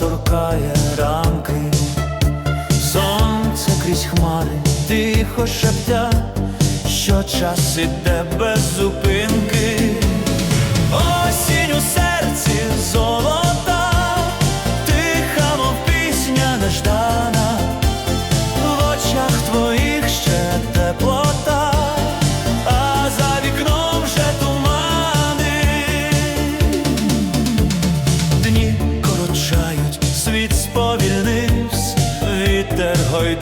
торкає рамки, сонце крізь хмари, тихо шептя, що час іде без зупинки. hogy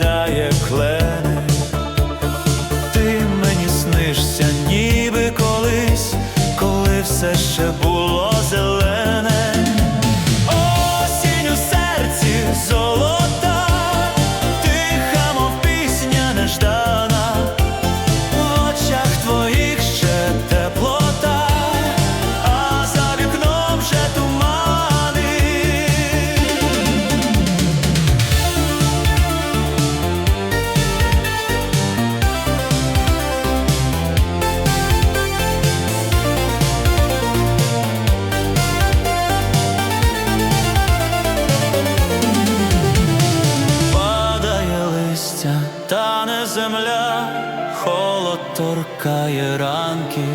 холод торкає ранки,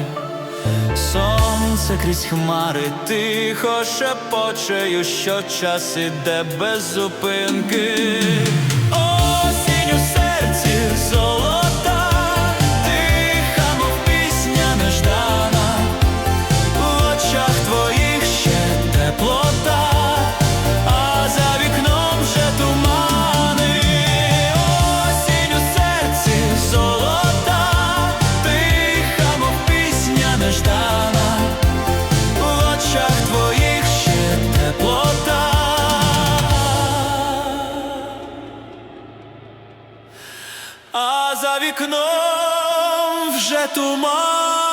сонце крізь хмари тихо шепочею, що час іде без зупинки. а за вікном вже туман.